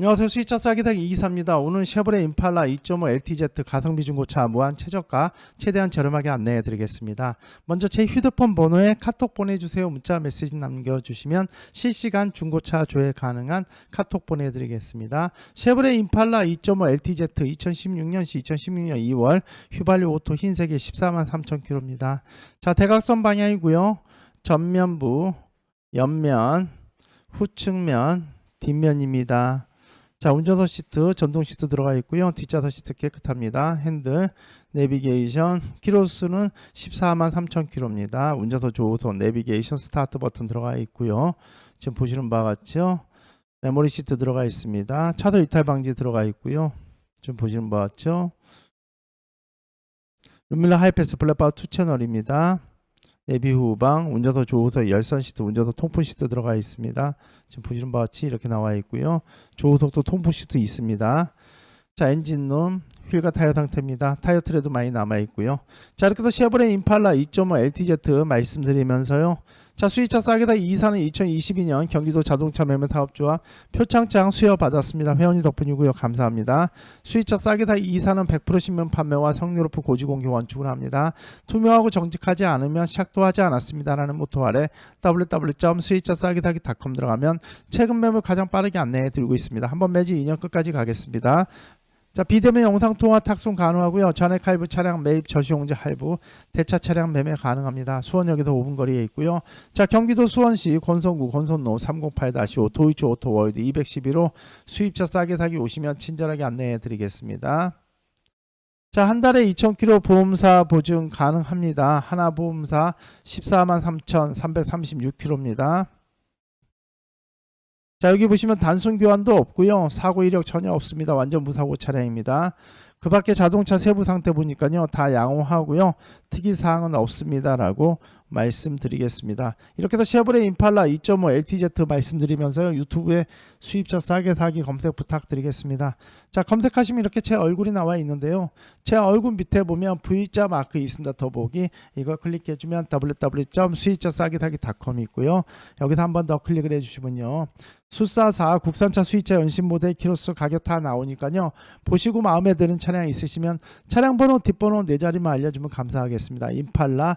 안녕하세요. 수익차 싸기다기 이기사입니다. 오늘 쉐보레 임팔라 2.5 LTZ 가성비 중고차 무한 최저가 최대한 저렴하게 안내해 드리겠습니다. 먼저 제 휴대폰 번호에 카톡 보내주세요. 문자 메시지 남겨주시면 실시간 중고차 조회 가능한 카톡 보내드리겠습니다. 쉐보레 임팔라 2.5 LTZ 2016년시 2016년 2월 휘발유 오토 흰색의 14만 3천 킬로입니다. 자 대각선 방향이고요. 전면부, 옆면, 후측면, 뒷면입니다. 자, 운전석 시트, 전동 시트 들어가 있고요. 뒷좌석 시트 깨끗합니다. 핸들, 내비게이션, 키로수는 14만 3천 킬로입니다. 운전석 조우석, 내비게이션, 스타트 버튼 들어가 있고요. 지금 보시는 바와 같죠? 메모리 시트 들어가 있습니다. 차도 이탈 방지 들어가 있고요. 지금 보시는 바와 같죠? 룸밀러 하이패스 블랙바우 2 채널입니다. 내비 후방, 운전석 조우석, 열선 시트, 운전석 통풍 시트 들어가 있습니다. 지금 보시는 바와 같이 이렇게 나와 있고요. 조우석도 통풍 시트 있습니다. 자, 엔진룸, 휠과 타이어 상태입니다. 타이어 트레도 많이 남아 있고요. 자, 이렇게 해서 쉐보레 임팔라 2.5 LTZ 말씀드리면서요. 자, 수입차 싸게다 이사는 2022년 경기도 자동차 매매 사업조합 표창장 수여 받았습니다. 회원님 덕분이고요. 감사합니다. 수입차 싸게다 이사는 100% 신문 판매와 성능 높은 고지 공개 원칙으로 합니다. 투명하고 정직하지 않으면 시작도 하지 않았습니다 라는 모토 아래 www.수입차싸게다기.com 들어가면 최근 매물 가장 빠르게 안내해 드리고 있습니다. 한번 매지 2년 끝까지 가겠습니다. 자, 비대면 영상 통화 탁송 가능하고요. 전액 할부 차량 매입 저시용제 할부 대차 차량 매매 가능합니다. 수원역에서 5분 거리에 있고요. 자, 경기도 수원시 권선구 권선로 308-5 도이치 오토월드 211호 수입차 싸게 사기 오시면 친절하게 안내해 드리겠습니다. 자, 한 달에 2,000km 보험사 보증 가능합니다. 하나 보험사 14만 3,336km입니다. 자, 여기 보시면 단순 교환도 없고요. 사고 이력 전혀 없습니다. 완전 무사고 차량입니다. 그 밖에 자동차 세부 상태 보니까요. 다 양호하고요. 특이 사항은 없습니다라고 말씀드리겠습니다. 이렇게 해서 쉐보레 임팔라 2.5 LTZ 말씀드리면서요. 유튜브에 수입차 싸게 사기 검색 부탁드리겠습니다. 자, 검색하시면 이렇게 제 얼굴이 나와 있는데요. 제 얼굴 밑에 보면 V자 마크 있습니다. 더보기 이걸 클릭해 주면 www.수입차 싸게 사기.com이 있고요. 여기서 한 번 더 클릭을 해 주시면요. 수사사 국산차 수입차 연신 모델 키로수 가격 다 나오니까요. 보시고 마음에 드는 차량 있으시면 차량 번호 뒷번호 네 자리만 알려주면 감사하겠습니다. 임팔라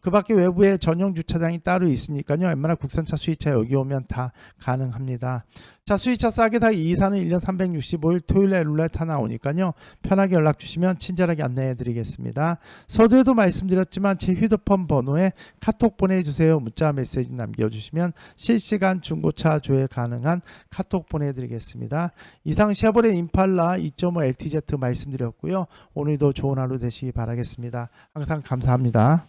그 밖에 외부에 전용 주차장이 따로 있으니까요. 웬만한 국산차 수입차 여기 오면 다 가능합니다. 자, 수입차 싸게 다 이사는 1년 365일 토요일에 룰렛 하나 오니까요. 편하게 연락 주시면 친절하게 안내해 드리겠습니다. 서두에도 말씀드렸지만 제 휴대폰 번호에 카톡 보내주세요. 문자 메시지 남겨주시면 실시간 중고차 조회 가능한 카톡 보내드리겠습니다. 이상 쉐보레 임팔라 2.5 LTZ 말씀드렸고요. 오늘도 좋은 하루 되시기 바라겠습니다. 항상 감사합니다.